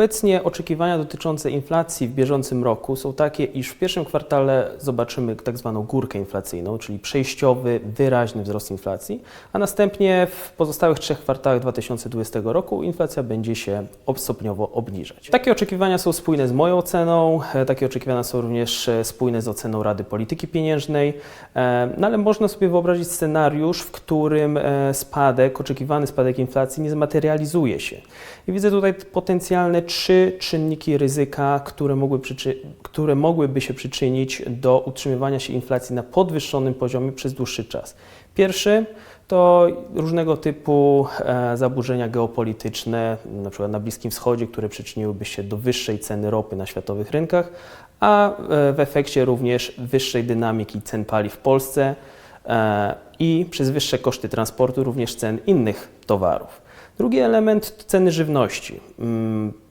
Obecnie oczekiwania dotyczące inflacji w bieżącym roku są takie, iż w pierwszym kwartale zobaczymy tak zwaną górkę inflacyjną, czyli przejściowy, wyraźny wzrost inflacji, a następnie w pozostałych trzech kwartałach 2020 roku inflacja będzie się stopniowo obniżać. Takie oczekiwania są spójne z moją oceną, e, takie oczekiwania są również e, spójne z oceną Rady Polityki Pieniężnej, e, no ale można sobie wyobrazić scenariusz, w którym spadek, oczekiwany spadek inflacji nie zmaterializuje się. I widzę tutaj potencjalne trzy czynniki ryzyka, które, mogły które mogłyby się przyczynić do utrzymywania się inflacji na podwyższonym poziomie przez dłuższy czas. Pierwszy to różnego typu e, zaburzenia geopolityczne, na przykład na Bliskim Wschodzie, które przyczyniłyby się do wyższej ceny ropy na światowych rynkach, a e, w efekcie również wyższej dynamiki cen paliw w Polsce e, i przez wyższe koszty transportu również cen innych towarów. Drugi element to ceny żywności.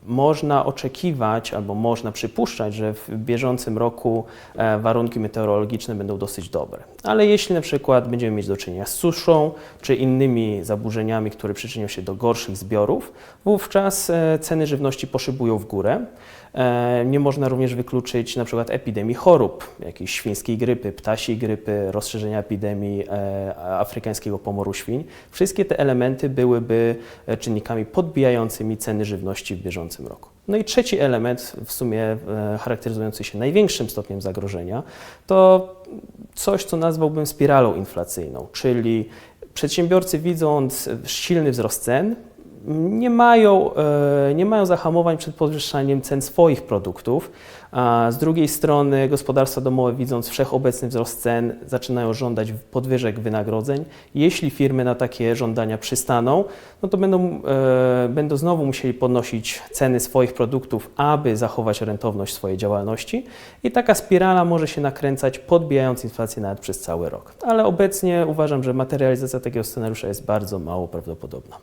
Można oczekiwać albo można przypuszczać, że w bieżącym roku e, warunki meteorologiczne będą dosyć dobre. Ale jeśli na przykład będziemy mieć do czynienia z suszą czy innymi zaburzeniami, które przyczynią się do gorszych zbiorów, wówczas e, ceny żywności poszybują w górę. E, Nie można również wykluczyć na przykład epidemii chorób, jakiejś świńskiej grypy, ptasiej grypy, rozszerzenia epidemii afrykańskiego pomoru świń. Wszystkie te elementy byłyby czynnikami podbijającymi ceny żywności w bieżącym roku. No i trzeci element, w sumie e, charakteryzujący się największym stopniem zagrożenia, to coś, co nazwałbym spiralą inflacyjną, czyli przedsiębiorcy widząc silny wzrost cen, nie mają, e, nie mają zahamowań przed podwyższaniem cen swoich produktów, z drugiej strony gospodarstwa domowe widząc wszechobecny wzrost cen zaczynają żądać podwyżek wynagrodzeń. Jeśli firmy na takie żądania przystaną, no to będą, e, będą znowu musieli podnosić ceny swoich produktów, aby zachować rentowność swojej działalności i taka spirala może się nakręcać, podbijając inflację nawet przez cały rok. Ale obecnie uważam, że materializacja takiego scenariusza jest bardzo mało prawdopodobna.